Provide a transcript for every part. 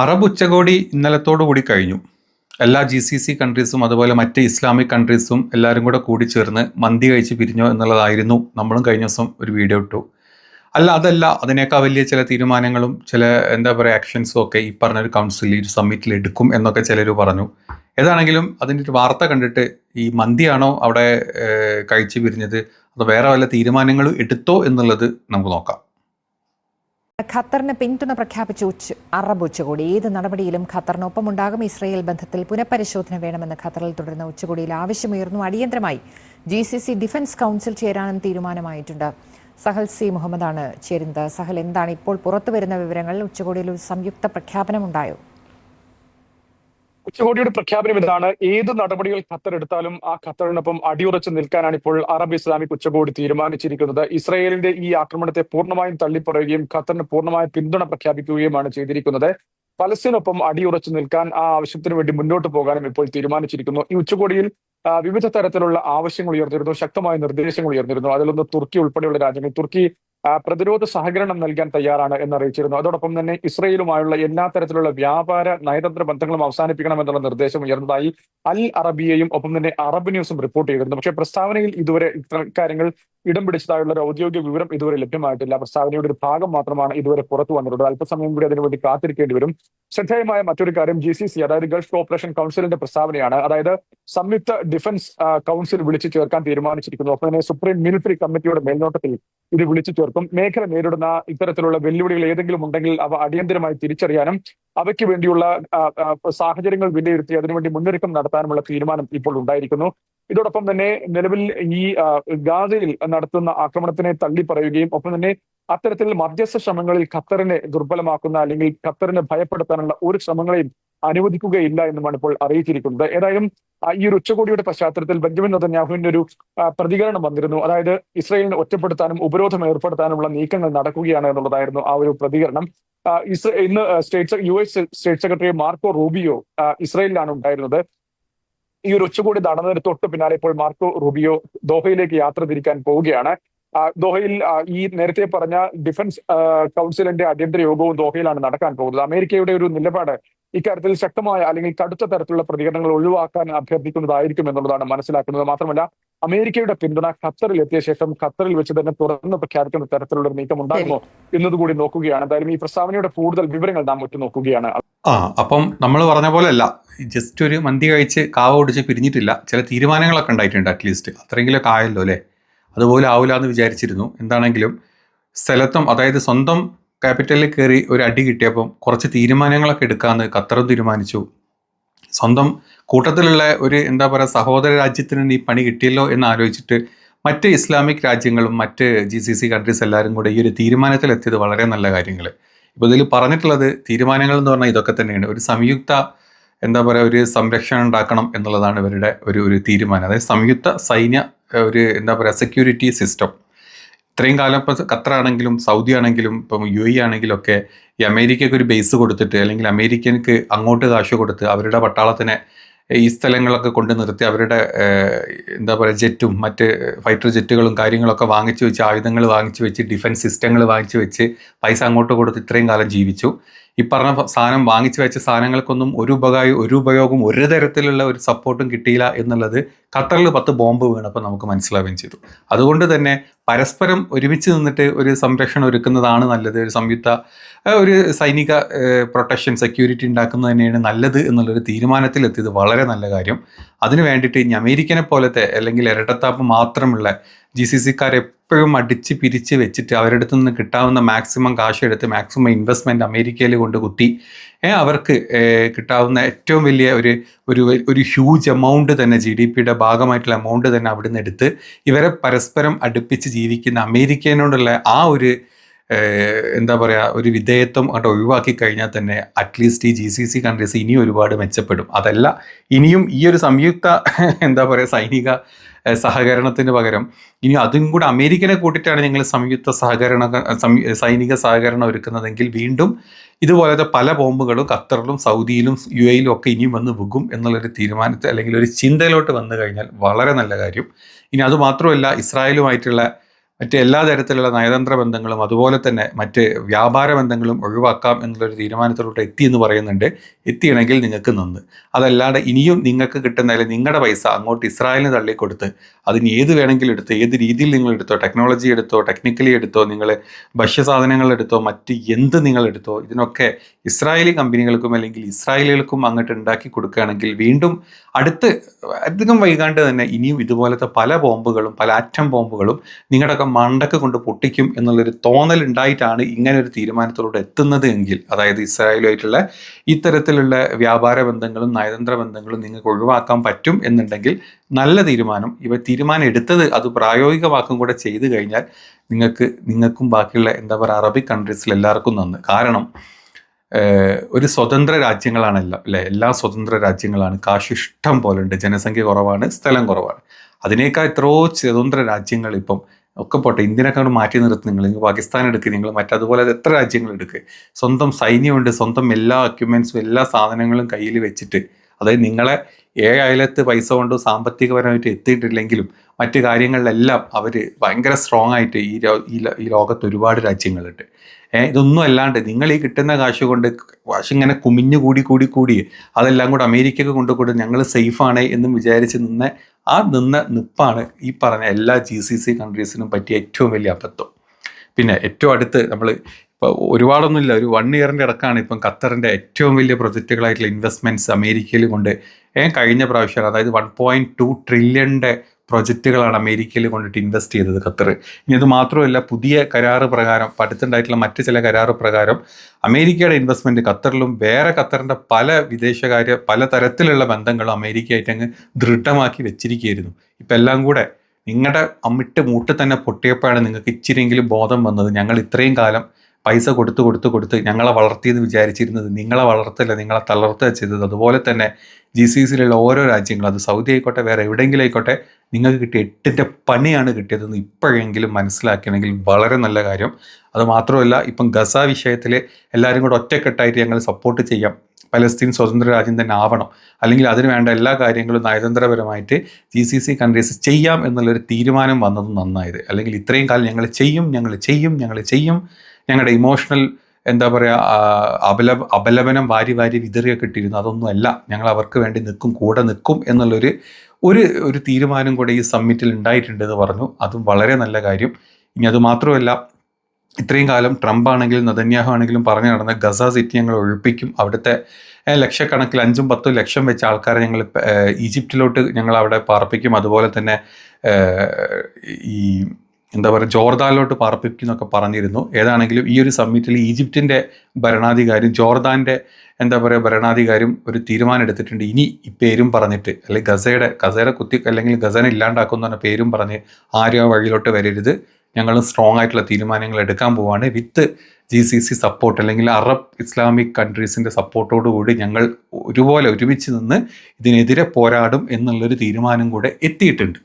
Arab ഉച്ചകോടി ഇന്നലത്തോടു കൂടി കഴിഞ്ഞു. എല്ലാ ജി സി സി കൺട്രീസും അതുപോലെ മറ്റ് ഇസ്ലാമിക് കൺട്രീസും എല്ലാവരും കൂടെ കൂടി ചേർന്ന് മന്തി കഴിച്ച് പിരിഞ്ഞോ എന്നുള്ളതായിരുന്നു നമ്മളും കഴിഞ്ഞ ദിവസം ഒരു വീഡിയോ ഇട്ടു. അല്ല അതല്ല അതിനേക്കാൾ വലിയ ചില തീരുമാനങ്ങളും ചില എന്താ പറയുക ആക്ഷൻസും ഒക്കെ ഈ പറഞ്ഞ ഒരു കൗൺസിൽ ഈ സമ്മിറ്റിൽ എടുക്കും എന്നൊക്കെ ചിലർ പറഞ്ഞു. ഏതാണെങ്കിലും അതിന്റെ ഒരു വാർത്ത കണ്ടിട്ട് ഈ മന്തിയാണോ അവിടെ കഴിച്ച് പിരിഞ്ഞത് അതോ വേറെ വല്ല തീരുമാനങ്ങളും എടുത്തോ എന്നുള്ളത് നമുക്ക് നോക്കാം. ഖത്തറിന് പിന്തുണ പ്രഖ്യാപിച്ച ഉച്ച അറബ് ഉച്ചകോടി. ഏത് നടപടിയിലും ഖത്തറിനൊപ്പമുണ്ടാകും. ഇസ്രയേൽ ബന്ധത്തിൽ പുനഃപരിശോധന വേണമെന്ന് ഖത്തറിൽ തുടരുന്ന ഉച്ചകോടിയിൽ ആവശ്യമുയർന്നു. അടിയന്തരമായി G C C defence council ചേരാനും തീരുമാനമായിട്ടുണ്ട്. സഹൽ സി മുഹമ്മദാണ് ചേരുന്നത്. സഹൽ എന്താണ് ഇപ്പോൾ പുറത്തുവരുന്ന വിവരങ്ങൾ? ഉച്ചകോടിയിൽ ഒരു സംയുക്ത പ്രഖ്യാപനമുണ്ടായോ? ഉച്ചകോടിയുടെ പ്രഖ്യാപനം ഇതാണ്. ഏത് നടപടികൾ ഖത്തർ എടുത്താലും ആ ഖത്തറിനൊപ്പം അടിയുറച്ച് നിൽക്കാനാണ് ഇപ്പോൾ അറബ് ഇസ്ലാമിക് ഉച്ചകോടി തീരുമാനിച്ചിരിക്കുന്നത്. ഇസ്രയേലിന്റെ ഈ ആക്രമണത്തെ പൂർണമായും തള്ളിപ്പറയുകയും ഖത്തറിന് പൂർണമായ പിന്തുണ പ്രഖ്യാപിക്കുകയുമാണ് ചെയ്തിരിക്കുന്നത്. പലസ്തീനൊപ്പം അടിയുറച്ചു നിൽക്കാൻ ആ ആവശ്യത്തിന് വേണ്ടി മുന്നോട്ട് പോകാനും ഇപ്പോൾ തീരുമാനിച്ചിരിക്കുന്നു. ഈ ഉച്ചകോടിയിൽ വിവിധ തരത്തിലുള്ള ആവശ്യങ്ങൾ ഉയർന്നിരുന്നു ശക്തമായ നിർദ്ദേശങ്ങൾ ഉയർന്നിരുന്നു. അതിലൊന്ന് തുർക്കി ഉൾപ്പെടെയുള്ള രാജ്യങ്ങൾ. തുർക്കി പ്രതിരോധ സഹകരണം നൽകാൻ തയ്യാറാണ് എന്ന് അറിയിച്ചിരുന്നു അതോടൊപ്പം തന്നെ ഇസ്രയേലുമായുള്ള എല്ലാ തരത്തിലുള്ള വ്യാപാര നയതന്ത്ര ബന്ധങ്ങളും അവസാനിപ്പിക്കണമെന്നുള്ള നിർദ്ദേശം ഉയർന്നതായി അൽ അറബിയയും ഒപ്പം തന്നെ അറബ് ന്യൂസും റിപ്പോർട്ട് ചെയ്തിരുന്നു. പക്ഷേ പ്രസ്താവനയിൽ ഇതുവരെ ഇത്തരം കാര്യങ്ങൾ ഇടം പിടിച്ചതായുള്ള ഒരു ഔദ്യോഗിക വിവരം ഇതുവരെ ലഭ്യമായിട്ടില്ല. പ്രസ്താവനയുടെ ഒരു ഭാഗം മാത്രമാണ് ഇതുവരെ പുറത്തു വന്നിട്ടുള്ളത്. അല്പസമയം കൂടി അതിനുവേണ്ടി കാത്തിരിക്കേണ്ടി വരും. ശ്രദ്ധേയമായ മറ്റൊരു കാര്യം ജി സി സി അതായത് ഗൾഫ് കോപ്പറേഷൻ കൗൺസിലിന്റെ പ്രസ്താവനയാണ്. അതായത് സംയുക്ത ഡിഫൻസ് കൗൺസിൽ വിളിച്ചു ചേർക്കാൻ തീരുമാനിച്ചിരിക്കുന്നു. ഒപ്പം തന്നെ സുപ്രീം മിലിറ്ററി കമ്മിറ്റിയുടെ മേൽനോട്ടത്തിൽ ഇത് വിളിച്ചു ചേർക്കും. മേഖല നേരിടുന്ന ഇത്തരത്തിലുള്ള വെല്ലുവിളികൾ ഏതെങ്കിലും ഉണ്ടെങ്കിൽ അവ അടിയന്തരമായി തിരിച്ചറിയാനും അവയ്ക്ക് വേണ്ടിയുള്ള സാഹചര്യങ്ങൾ വിലയിരുത്തി അതിനുവേണ്ടി മുന്നൊരുക്കം നടത്താനുമുള്ള തീരുമാനം ഇപ്പോൾ ഉണ്ടായിരിക്കുന്നു. ഇതോടൊപ്പം തന്നെ നിലവിൽ ഈ ഗാസയിൽ നടത്തുന്ന ആക്രമണത്തിനെ തള്ളി പറയുകയും ഒപ്പം തന്നെ അത്തരത്തിൽ മധ്യസ്ഥ ശ്രമങ്ങളിൽ ഖത്തറിനെ ദുർബലമാക്കുന്ന അല്ലെങ്കിൽ ഖത്തറിനെ ഭയപ്പെടുത്താനുള്ള ഒരു ശ്രമങ്ങളെയും അനുവദിക്കുകയില്ല എന്നുമാണ് ഇപ്പോൾ അറിയിച്ചിരിക്കുന്നത്. ഏതായാലും ഈ ഒരു ഉച്ചകോടിയുടെ പശ്ചാത്തലത്തിൽ ബെഞ്ചമിൻ നെതന്യാഹുവിന്റെ ഒരു പ്രതികരണം വന്നിരുന്നു. അതായത് ഇസ്രയേലിനെ ഒറ്റപ്പെടുത്താനും ഉപരോധം ഏർപ്പെടുത്താനുമുള്ള നീക്കങ്ങൾ നടക്കുകയാണ് എന്നുള്ളതായിരുന്നു ആ ഒരു പ്രതികരണം. ഇസ്രേ ഇസ് ഇന്ന് state U S state secretary Marco Rubio ഇസ്രയേലിലാണ് ഉണ്ടായിരുന്നത്. ഈ ഒരു ഉച്ചകോടി നടന്നതിന് തൊട്ട് പിന്നാലെ ഇപ്പോൾ മാർക്കോ റുബിയോ ദോഹയിലേക്ക് യാത്ര തിരിക്കാൻ പോവുകയാണ്. ദോഹയിൽ ഈ നേരത്തെ പറഞ്ഞ ഡിഫൻസ് കൗൺസിലിന്റെ അടിയന്തര യോഗവും ദോഹയിലാണ് നടക്കാൻ പോകുന്നത്. അമേരിക്കയുടെ ഒരു നിലപാട് ഇക്കാര്യത്തിൽ ശക്തമായ അല്ലെങ്കിൽ കടുത്ത തരത്തിലുള്ള പ്രതികരണങ്ങൾ ഒഴിവാക്കാൻ അഭ്യർത്ഥിക്കുന്നതായിരിക്കും എന്നുള്ളതാണ് മനസ്സിലാക്കുന്നത്. മാത്രമല്ല അമേരിക്കയുടെ പിന്തുണ ഖത്തറിൽ എത്തിയ ശേഷം ഖത്തറിൽ വെച്ച് തന്നെ തുറന്ന് പ്രഖ്യാപിക്കുന്ന തരത്തിലുള്ള ഒരു നീക്കം ഉണ്ടാകുമോ എന്നതുകൂടി നോക്കുകയാണ്. എന്തായാലും ഈ പ്രസ്താവനയുടെ കൂടുതൽ വിവരങ്ങൾ നാം ഒറ്റ നോക്കുകയാണ്. ആ അപ്പം നമ്മൾ പറഞ്ഞ പോലെ അല്ല ജസ്റ്റ് ഒരു മന്തി കഴിച്ച് കാവ ഓടിച്ച് പിരിഞ്ഞിട്ടില്ല. ചില തീരുമാനങ്ങളൊക്കെ ഉണ്ടായിട്ടുണ്ട് അറ്റ്ലീസ്റ്റ് അത്രയെങ്കിലൊക്കെ ആയല്ലോ അല്ലേ? അതുപോലെ ആവില്ല എന്ന് വിചാരിച്ചിരുന്നു. എന്താണെങ്കിലും സ്ഥലത്തും അതായത് സ്വന്തം ക്യാപിറ്റലിൽ കയറി ഒരു അടി കിട്ടിയപ്പം കുറച്ച് തീരുമാനങ്ങളൊക്കെ എടുക്കാമെന്ന് ഖത്തറും തീരുമാനിച്ചു. സ്വന്തം കൂട്ടത്തിലുള്ള ഒരു എന്താ പറയുക സഹോദര രാജ്യത്തിന് ഈ പണി കിട്ടിയല്ലോ എന്ന് ആലോചിച്ചിട്ട് മറ്റ് ഇസ്ലാമിക് രാജ്യങ്ങളും മറ്റ് ജി സി സി കൺട്രീസ് എല്ലാവരും കൂടെ ഈ ഒരു തീരുമാനത്തിലെത്തിയത് വളരെ നല്ല കാര്യങ്ങൾ ഇപ്പോൾ ഇതിൽ പറഞ്ഞിട്ടുള്ളത് തീരുമാനങ്ങൾ എന്ന് പറഞ്ഞാൽ ഇതൊക്കെ തന്നെയാണ്. ഒരു സംയുക്ത എന്താ പറയുക ഒരു സംരക്ഷണം ഉണ്ടാക്കണം എന്നുള്ളതാണ് ഇവരുടെ ഒരു ഒരു തീരുമാനം. അതായത് സംയുക്ത സൈന്യ ഒരു എന്താ പറയുക സെക്യൂരിറ്റി സിസ്റ്റം ഇത്രയും കാലം ഇപ്പോൾ ഖത്തറാണെങ്കിലും സൗദി ആണെങ്കിലും ഇപ്പം യു എ ആണെങ്കിലും ഒക്കെ ഈ അമേരിക്കയ്ക്ക് ഒരു ബേസ് കൊടുത്തിട്ട് അല്ലെങ്കിൽ അമേരിക്കൻക്ക് അങ്ങോട്ട് കാശ് കൊടുത്ത് അവരുടെ പട്ടാളത്തിനെ ഈ സ്ഥലങ്ങളൊക്കെ കൊണ്ട് നിർത്തി അവരുടെ എന്താ പറയുക ജെറ്റും മറ്റ് ഫൈറ്റർ ജെറ്റുകളും കാര്യങ്ങളൊക്കെ വാങ്ങിച്ചു വെച്ച് ആയുധങ്ങൾ വാങ്ങിച്ചു വെച്ച് ഡിഫൻസ് സിസ്റ്റങ്ങൾ വാങ്ങിച്ചു വെച്ച് പൈസ അങ്ങോട്ട് കൊടുത്ത് ഇത്രയും കാലം ജീവിച്ചു. ഈ പറഞ്ഞ സാധനം വാങ്ങിച്ചു വെച്ച സാധനങ്ങൾക്കൊന്നും ഒരു ഉപകാരം ഒരു ഉപയോഗം ഒരു തരത്തിലുള്ള ഒരു സപ്പോർട്ടും കിട്ടിയില്ല എന്നുള്ളത് ഖത്തറിൽ പത്ത് ബോംബ് വീണപ്പോൾ നമുക്ക് മനസ്സിലാവുകയും ചെയ്തു. അതുകൊണ്ട് തന്നെ പരസ്പരം ഒരുമിച്ച് നിന്നിട്ട് ഒരു സംരക്ഷണം ഒരുക്കുന്നതാണ് നല്ലത്. ഒരു സംയുക്ത ഒരു സൈനിക പ്രൊട്ടക്ഷൻ സെക്യൂരിറ്റി ഉണ്ടാക്കുന്നത് തന്നെയാണ് നല്ലത് എന്നുള്ളൊരു തീരുമാനത്തിലെത്തിയത്. വളരെ നല്ല കാര്യം. അതിനു വേണ്ടിയിട്ട് ഇനി അമേരിക്കനെ പോലത്തെ അല്ലെങ്കിൽ ഇരട്ടത്താപ്പ് മാത്രമുള്ള ജി സി സിക്കാരെ എപ്പോഴും അടിച്ച് പിരിച്ച് വെച്ചിട്ട് അവരുടെ നിന്ന് കിട്ടാവുന്ന മാക്സിമം കാശ് എടുത്ത് മാക്സിമം ഇൻവെസ്റ്റ്മെന്റ് അമേരിക്കയിൽ കൊണ്ട് കുത്തി അവർക്ക് കിട്ടാവുന്ന ഏറ്റവും വലിയ ഒരു ഒരു ഒരു ഹ്യൂജ് എമൗണ്ട് തന്നെ ജി ഡി പിയുടെ ഭാഗമായിട്ടുള്ള എമൗണ്ട് തന്നെ അവിടുന്ന് എടുത്ത് ഇവരെ പരസ്പരം അടുപ്പിച്ച് ജീവിക്കുന്ന അമേരിക്കനോടുള്ള ആ ഒരു എന്താ പറയുക ഒരു വിധേയത്വം അങ്ങോട്ട് ഒഴിവാക്കി കഴിഞ്ഞാൽ തന്നെ അറ്റ്ലീസ്റ്റ് ഈ ജി സി സി കൺട്രീസ് ഇനിയും ഒരുപാട് മെച്ചപ്പെടും. അതല്ല ഇനിയും ഈ ഒരു സംയുക്ത എന്താ പറയുക സൈനിക സഹകരണത്തിന് പകരം ഇനി അതും കൂടെ അമേരിക്കനെ കൂട്ടിയിട്ടാണ് ഞങ്ങൾ സംയുക്ത സഹകരണ സൈനിക സഹകരണം ഒരുക്കുന്നതെങ്കിൽ വീണ്ടും ഇതുപോലത്തെ പല ബോംബുകളും ഖത്തറിലും സൗദിയിലും യു എയിലും ഒക്കെ ഇനിയും വന്ന് വിൽക്കും എന്നുള്ളൊരു തീരുമാനത്തെ അല്ലെങ്കിൽ ഒരു ചിന്തയിലോട്ട് വന്നു കഴിഞ്ഞാൽ വളരെ നല്ല കാര്യം. ഇനി അതുമാത്രമല്ല ഇസ്രായേലുമായിട്ടുള്ള മറ്റ് എല്ലാ തരത്തിലുള്ള നയതന്ത്ര ബന്ധങ്ങളും അതുപോലെ തന്നെ മറ്റ് വ്യാപാര ബന്ധങ്ങളും ഒഴിവാക്കാം എന്നുള്ളൊരു തീരുമാനത്തിലോട്ട് എത്തി എന്ന് പറയുന്നുണ്ട്. എത്തിയണമെങ്കിൽ നിങ്ങൾക്ക് നന്ന്. അതല്ലാതെ ഇനിയും നിങ്ങൾക്ക് കിട്ടുന്ന അല്ലെങ്കിൽ നിങ്ങളുടെ പൈസ അങ്ങോട്ട് ഇസ്രായേലിന് തള്ളിക്കൊടുത്ത് അതിന് ഏത് വേണമെങ്കിലും എടുത്ത് ഏത് രീതിയിൽ നിങ്ങൾ എടുത്തോ ടെക്നോളജി എടുത്തോ ടെക്നിക്കലി എടുത്തോ നിങ്ങൾ ഭക്ഷ്യസാധനങ്ങൾ എടുത്തോ മറ്റ് എന്ത് നിങ്ങൾ എടുത്തോ ഇതിനൊക്കെ ഇസ്രായേലി കമ്പനികൾക്കും അല്ലെങ്കിൽ ഇസ്രായേലികൾക്കും അങ്ങോട്ട് ഉണ്ടാക്കി കൊടുക്കുകയാണെങ്കിൽ വീണ്ടും അടുത്ത് അധികം വൈകാണ്ട് തന്നെ ഇനിയും ഇതുപോലത്തെ പല ബോംബുകളും പല ആറ്റം ബോംബുകളും നിങ്ങളുടെയൊക്കെ മണ്ടക്ക് കൊണ്ട് പൊട്ടിക്കും എന്നുള്ളൊരു തോന്നൽ ഉണ്ടായിട്ടാണ് ഇങ്ങനെ ഒരു തീരുമാനത്തിലൂടെ എത്തുന്നത് എങ്കിൽ അതായത് ഇസ്രായേലുമായിട്ടുള്ള ഇത്തരത്തിലുള്ള വ്യാപാര ബന്ധങ്ങളും നയതന്ത്ര ബന്ധങ്ങളും നിങ്ങൾക്ക് ഒഴിവാക്കാൻ പറ്റും എന്നുണ്ടെങ്കിൽ നല്ല തീരുമാനം. ഇവ തീരുമാനം എടുത്തത് അത് പ്രായോഗികമാക്കും കൂടെ ചെയ്തു കഴിഞ്ഞാൽ നിങ്ങൾക്ക് നിങ്ങൾക്കും ബാക്കിയുള്ള എന്താ പറയുക അറബിക് കൺട്രീസിൽ എല്ലാവർക്കും നന്ന്. കാരണം ഒരു സ്വതന്ത്ര രാജ്യങ്ങളാണല്ലോ അല്ലെ എല്ലാ സ്വതന്ത്ര രാജ്യങ്ങളാണ്. കാശ് ഇഷ്ടം പോലെ ഉണ്ട് ജനസംഖ്യ കുറവാണ് സ്ഥലം കുറവാണ്. അതിനേക്കാൾ എത്രയോ സ്വതന്ത്ര രാജ്യങ്ങൾ ഇപ്പം ഒക്കെ പോട്ടെ ഇന്ത്യനൊക്കെ മാറ്റി നിർത്തി നിങ്ങൾ. നിങ്ങൾ പാകിസ്ഥാൻ എടുക്കുക നിങ്ങൾ മറ്റതുപോലെ എത്ര രാജ്യങ്ങൾ എടുക്കുക സ്വന്തം സൈന്യമുണ്ട് സ്വന്തം എല്ലാ എക്യുപ്മെന്റ്സും എല്ലാ സാധനങ്ങളും കയ്യിൽ വെച്ചിട്ട് അതായത് നിങ്ങളെ ഏഴ് അയലത്ത് പൈസ കൊണ്ട് സാമ്പത്തികപരമായിട്ട് എത്തിയിട്ടില്ലെങ്കിലും മറ്റു കാര്യങ്ങളിലെല്ലാം അവർ ഭയങ്കര സ്ട്രോങ് ആയിട്ട് ഈ ഈ ലോകത്ത് ഒരുപാട് രാജ്യങ്ങളുണ്ട്. ഏഹ് ഇതൊന്നും അല്ലാണ്ട് നിങ്ങൾ ഈ കിട്ടുന്ന കാശ് കൊണ്ട് കാശ് ഇങ്ങനെ കുമിഞ്ഞു കൂടി കൂടി കൂടി അതെല്ലാം കൂടെ അമേരിക്കക്ക് കൊണ്ടുകൂടി ഞങ്ങൾ സേഫാണ് എന്നും വിചാരിച്ച് നിന്ന ആ നിന്ന നിപ്പാണ് ഈ പറഞ്ഞ എല്ലാ ജി സി സി കൺട്രീസിനും പറ്റിയ ഏറ്റവും വലിയ അബദ്ധം. പിന്നെ ഏറ്റവും അടുത്ത് നമ്മൾ ഇപ്പോൾ ഒരുപാടൊന്നുമില്ല ഒരു വൺ ഇയറിന്റെ ഇടക്കാണ് ഇപ്പം ഖത്തറിന്റെ ഏറ്റവും വലിയ പ്രൊജക്റ്റുകളായിട്ടുള്ള ഇൻവെസ്റ്റ്മെന്റ്സ് അമേരിക്കയിൽ കൊണ്ട് ഏ കഴിഞ്ഞ പ്രാവശ്യം അതായത് വൺ പോയിന്റ് ടു ട്രില്യന്റെ പ്രൊജക്റ്റുകളാണ് അമേരിക്കയിൽ കൊണ്ടിട്ട് ഇൻവെസ്റ്റ് ചെയ്തത് ഖത്തർ ഇനി അത് മാത്രമല്ല പുതിയ കരാറ് പ്രകാരം ഇപ്പം അടുത്തുണ്ടായിട്ടുള്ള മറ്റ് ചില കരാറ് പ്രകാരം അമേരിക്കയുടെ ഇൻവെസ്റ്റ്മെന്റ് ഖത്തറിലും വേറെ ഖത്തറിന്റെ പല വിദേശകാര്യ പല തരത്തിലുള്ള ബന്ധങ്ങളും അമേരിക്കയായിട്ട് അങ്ങ് ദൃഢമാക്കി വെച്ചിരിക്കുകയായിരുന്നു. ഇപ്പം എല്ലാം കൂടെ നിങ്ങളുടെ അമ്മിട്ട് മൂട്ട് തന്നെ പൊട്ടിയപ്പോഴാണ് നിങ്ങൾക്ക് ഇച്ചിരിയെങ്കിലും ബോധം വന്നത്. ഞങ്ങൾ ഇത്രയും കാലം പൈസ കൊടുത്ത് കൊടുത്ത് കൊടുത്ത് ഞങ്ങളെ വളർത്തിയെന്ന് വിചാരിച്ചിരുന്നത് നിങ്ങളെ വളർത്തല്ല നിങ്ങളെ തളർത്തുക ചെയ്തത്. അതുപോലെ തന്നെ ജി സി സിയിലുള്ള ഓരോ രാജ്യങ്ങളും അത് സൗദി ആയിക്കോട്ടെ വേറെ എവിടെയെങ്കിലും ആയിക്കോട്ടെ നിങ്ങൾക്ക് കിട്ടിയ എട്ടിന്റെ പണിയാണ് കിട്ടിയതെന്ന് ഇപ്പോഴെങ്കിലും മനസ്സിലാക്കണമെങ്കിൽ വളരെ നല്ല കാര്യം. അത് മാത്രമല്ല ഇപ്പം ഗസ വിഷയത്തിൽ എല്ലാവരും കൂടെ ഒറ്റക്കെട്ടായിട്ട് ഞങ്ങൾ സപ്പോർട്ട് ചെയ്യാം. പലസ്തീൻ സ്വതന്ത്ര രാജ്യം തന്നെ ആവണം. അല്ലെങ്കിൽ അതിന് വേണ്ട എല്ലാ കാര്യങ്ങളും നയതന്ത്രപരമായിട്ട് ജി സി സി കൺട്രീസ് ചെയ്യാം എന്നുള്ളൊരു തീരുമാനം വന്നത് നന്നായത്. അല്ലെങ്കിൽ ഇത്രയും കാലം ഞങ്ങൾ ചെയ്യും ഞങ്ങൾ ചെയ്യും ഞങ്ങൾ ചെയ്യും. ഞങ്ങളുടെ ഇമോഷണൽ എന്താ പറയുക അപല അപലപനം വാരി വാരി വിതറിയൊക്കെ ഇട്ടിരുന്നു. അതൊന്നുമല്ല ഞങ്ങൾ അവർക്ക് വേണ്ടി നിൽക്കും കൂടെ നിൽക്കും എന്നുള്ളൊരു ഒരു ഒരു തീരുമാനം കൂടെ ഈ സമ്മിറ്റിൽ ഉണ്ടായിട്ടുണ്ട് എന്ന് പറഞ്ഞു. അതും വളരെ നല്ല കാര്യം. ഇനി അത് മാത്രമല്ല ഇത്രയും കാലം ട്രംപ് ആണെങ്കിലും നദന്യാഹു ആണെങ്കിലും പറഞ്ഞു നടന്ന ഗസ സിറ്റി ഞങ്ങൾ ഒഴിപ്പിക്കും. അവിടുത്തെ ലക്ഷക്കണക്കിൽ അഞ്ചും പത്തും ലക്ഷം വെച്ച ആൾക്കാരെ ഞങ്ങൾ ഈജിപ്തിലോട്ട് ഞങ്ങൾ അവിടെ പാർപ്പിക്കും. അതുപോലെ തന്നെ ഈ എന്താ പറയുക ജോർദാനിലോട്ട് പാർപ്പിക്കും എന്നൊക്കെ പറഞ്ഞിരുന്നു. ഏതാണെങ്കിലും ഈ ഒരു സമ്മിറ്റിൽ ഈജിപ്തിന്റെ ഭരണാധികാരിയും ജോർദാന്റെ എന്താ പറയുക ഭരണാധികാരിയും ഒരു തീരുമാനം എടുത്തിട്ടുണ്ട്. ഇനി ഈ പേരും പറഞ്ഞിട്ട് അല്ലെങ്കിൽ ഗസയുടെ ഗസയുടെ കുത്തി അല്ലെങ്കിൽ ഗസനെ ഇല്ലാണ്ടാക്കുന്ന പേരും പറഞ്ഞ് ആരും ആ വഴിയിലോട്ട് വരരുത്. ഞങ്ങൾ സ്ട്രോങ് ആയിട്ടുള്ള തീരുമാനങ്ങൾ എടുക്കാൻ പോവാണ്. With G C C support അല്ലെങ്കിൽ അറബ് ഇസ്ലാമിക് കൺട്രീസിന്റെ സപ്പോർട്ടോടു കൂടി ഞങ്ങൾ ഒരുപോലെ ഒരുമിച്ച് നിന്ന് ഇതിനെതിരെ പോരാടും എന്നുള്ളൊരു തീരുമാനം കൂടെ എത്തിയിട്ടുണ്ട്.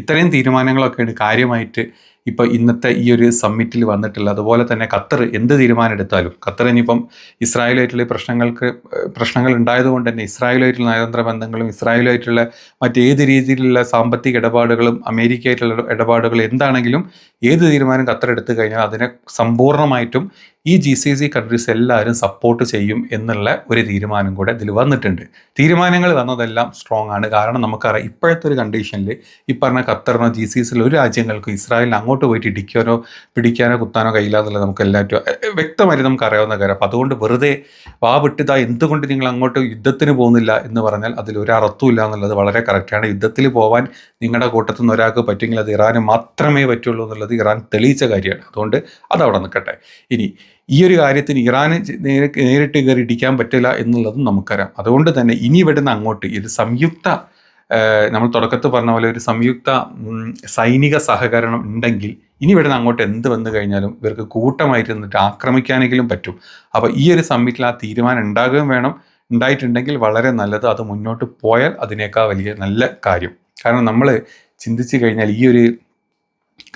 ഇത്രയും തീരുമാനങ്ങളൊക്കെയാണ് കാര്യമായിട്ട് ഇപ്പോൾ ഇന്നത്തെ ഈ ഒരു സമ്മിറ്റിൽ വന്നിട്ടില്ല. അതുപോലെ തന്നെ ഖത്തർ എന്ത് തീരുമാനം എടുത്താലും ഖത്തർ ഇനിയിപ്പം ഇസ്രായേലായിട്ടുള്ള പ്രശ്നങ്ങൾക്ക് പ്രശ്നങ്ങൾ ഉണ്ടായതുകൊണ്ട് തന്നെ ഇസ്രായേലായിട്ടുള്ള നയതന്ത്ര ബന്ധങ്ങളും ഇസ്രായേലായിട്ടുള്ള മറ്റേത് രീതിയിലുള്ള സാമ്പത്തിക ഇടപാടുകളും അമേരിക്കയായിട്ടുള്ള ഇടപാടുകൾ എന്താണെങ്കിലും ഏത് തീരുമാനം ഖത്തർ എടുത്തു കഴിഞ്ഞാൽ അതിനെ സമ്പൂർണമായിട്ടും ഈ ജി സി സി കൺട്രീസ് എല്ലാവരും സപ്പോർട്ട് ചെയ്യും എന്നുള്ള ഒരു തീരുമാനം കൂടെ ഇതിൽ വന്നിട്ടുണ്ട്. തീരുമാനങ്ങൾ വന്നതെല്ലാം സ്ട്രോങ് ആണ്. കാരണം നമുക്കറിയാം ഇപ്പോഴത്തെ ഒരു കണ്ടീഷനിൽ ഈ പറഞ്ഞ ഖത്തറിനോ ജി സി സിയിലോ ഒരു രാജ്യങ്ങൾക്കും ഇസ്രായേലിന് അങ്ങോട്ട് പോയിട്ട് ഇടിക്കാനോ പിടിക്കാനോ കുത്താനോ കഴിയില്ലാന്നുള്ളത് നമുക്ക് എല്ലാവരും വ്യക്തമായിട്ട് നമുക്ക് അറിയാവുന്ന കാര്യം. അപ്പം അതുകൊണ്ട് വെറുതെ വാ വിട്ടിതാ എന്തുകൊണ്ട് നിങ്ങൾ അങ്ങോട്ട് യുദ്ധത്തിന് പോകുന്നില്ല എന്ന് പറഞ്ഞാൽ അതിൽ ഒരു എന്നുള്ളത് വളരെ കറക്റ്റാണ് യുദ്ധത്തിൽ പോകാൻ നിങ്ങളുടെ കൂട്ടത്തിൽ നിന്ന് ഒരാൾക്ക് പറ്റുമെങ്കിൽ അത് ഇറാന് മാത്രമേ പറ്റുള്ളൂ എന്നുള്ളത് ഇറാൻ തെളിയിച്ച കാര്യമാണ്. അതുകൊണ്ട് അതവിടെ നിൽക്കട്ടെ. ഇനി ഈ ഒരു കാര്യത്തിന് ഇറാന് നേരിട്ട് കയറി ഇടിക്കാൻ പറ്റില്ല എന്നുള്ളതും നമുക്കറിയാം. അതുകൊണ്ട് തന്നെ ഇനി ഇവിടുന്ന് അങ്ങോട്ട് ഇത് സംയുക്ത നമ്മൾ തുടക്കത്ത് പറഞ്ഞ പോലെ ഒരു സംയുക്ത സൈനിക സഹകരണം ഉണ്ടെങ്കിൽ ഇനി ഇവിടുന്ന് അങ്ങോട്ട് എന്ത് വന്നു കഴിഞ്ഞാലും ഇവർക്ക് കൂട്ടമായിട്ട് നിന്നിട്ട് ആക്രമിക്കാനെങ്കിലും പറ്റും. അപ്പോൾ ഈ ഒരു സമ്മിറ്റിൽ ആ തീരുമാനം ഉണ്ടാകുകയും വേണം. ഉണ്ടായിട്ടുണ്ടെങ്കിൽ വളരെ നല്ലത് അത് മുന്നോട്ട് പോയാൽ അതിനേക്കാൾ വലിയ നല്ല കാര്യം. കാരണം നമ്മൾ ചിന്തിച്ചു കഴിഞ്ഞാൽ ഈ ഒരു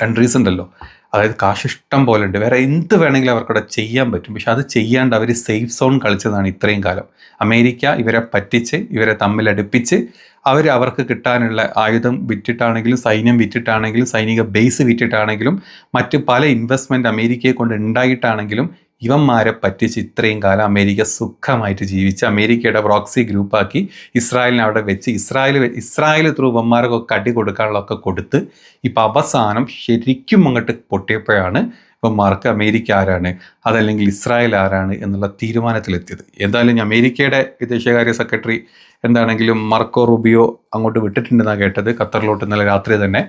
കൺട്രീസ് ഉണ്ടല്ലോ അതായത് കാശ് ഇഷ്ടം പോലെ ഉണ്ട് വേറെ എന്ത് വേണമെങ്കിലും അവർക്കവിടെ ചെയ്യാൻ പറ്റും. പക്ഷെ അത് ചെയ്യാണ്ട് അവർ സേഫ് സോൺ കളിച്ചതാണ് ഇത്രയും കാലം. അമേരിക്ക ഇവരെ പറ്റിച്ച് ഇവരെ തമ്മിലടുപ്പിച്ച് അവർ അവർക്ക് കിട്ടാനുള്ള ആയുധം വിറ്റിട്ടാണെങ്കിലും സൈന്യം വിറ്റിട്ടാണെങ്കിലും സൈനിക ബേസ് വിറ്റിട്ടാണെങ്കിലും മറ്റ് പല ഇൻവെസ്റ്റ്മെന്റ് അമേരിക്കയെ കൊണ്ട് ഉണ്ടായിട്ടാണെങ്കിലും ഇവന്മാരെ പറ്റിച്ച് ഇത്രയും കാലം അമേരിക്ക സുഖമായിട്ട് ജീവിച്ച് അമേരിക്കയുടെ പ്രോക്സി ഗ്രൂപ്പാക്കി ഇസ്രായേലിനെ അവിടെ വെച്ച് ഇസ്രായേൽ ഇസ്രായേൽ ത്രൂ ഇവന്മാർക്കൊക്കെ അടി കൊടുക്കാനുള്ളതൊക്കെ കൊടുത്ത് ഇപ്പം അവസാനം ശരിക്കും അങ്ങോട്ട് പൊട്ടിയപ്പോഴാണ് ഇവന്മാർക്ക് അമേരിക്ക ആരാണ്? അതല്ലെങ്കിൽ ഇസ്രായേൽ ആരാണ് എന്നുള്ള തീരുമാനത്തിലെത്തിയത്. എന്തായാലും അമേരിക്കയുടെ വിദേശകാര്യ സെക്രട്ടറി എന്താണെങ്കിലും മാർക്കോ റുബിയോ അങ്ങോട്ട് വിട്ടിട്ടുണ്ടെന്നാണ് കേട്ടത്. ഖത്തറിലോട്ട് ഇന്നലെ രാത്രി തന്നെ.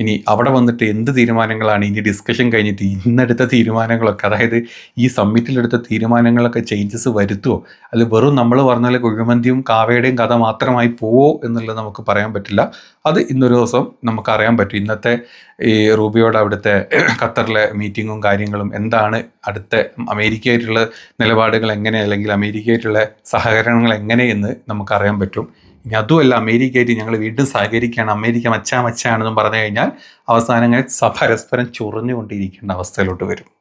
ഇനി അവിടെ വന്നിട്ട് എന്ത് തീരുമാനങ്ങളാണ്? ഇനി ഡിസ്കഷൻ കഴിഞ്ഞിട്ട് ഇന്നെടുത്ത തീരുമാനങ്ങളൊക്കെ അതായത് ഈ സമ്മിറ്റിലെടുത്ത തീരുമാനങ്ങളൊക്കെ ചേഞ്ചസ് വരുത്തുമോ അത് വെറും നമ്മൾ പറഞ്ഞാൽ കുഴിമന്തിയും കാവയുടെയും കഥ മാത്രമായി പോവോ എന്നുള്ളത് നമുക്ക് പറയാൻ പറ്റില്ല. അത് ഇന്നൊരു ദിവസം നമുക്കറിയാൻ പറ്റും. ഇന്നത്തെ ഈ റൂബിയോടെ അവിടുത്തെ ഖത്തറിലെ മീറ്റിങ്ങും കാര്യങ്ങളും എന്താണ്? അടുത്ത അമേരിക്കയായിട്ടുള്ള നിലപാടുകൾ എങ്ങനെ? അല്ലെങ്കിൽ അമേരിക്കയായിട്ടുള്ള സഹകരണങ്ങൾ എങ്ങനെയെന്ന് നമുക്കറിയാൻ പറ്റും. ഇനി അതുമല്ല അമേരിക്കയായിട്ട് ഞങ്ങൾ വീണ്ടും സഹകരിക്കുകയാണ്. അമേരിക്ക മച്ചാ മച്ചാണെന്നും പറഞ്ഞു കഴിഞ്ഞാൽ അവസാനങ്ങൾ സഭ പരസ്പരം ചൊറിഞ്ഞുകൊണ്ടിരിക്കേണ്ട അവസ്ഥയിലോട്ട് വരും.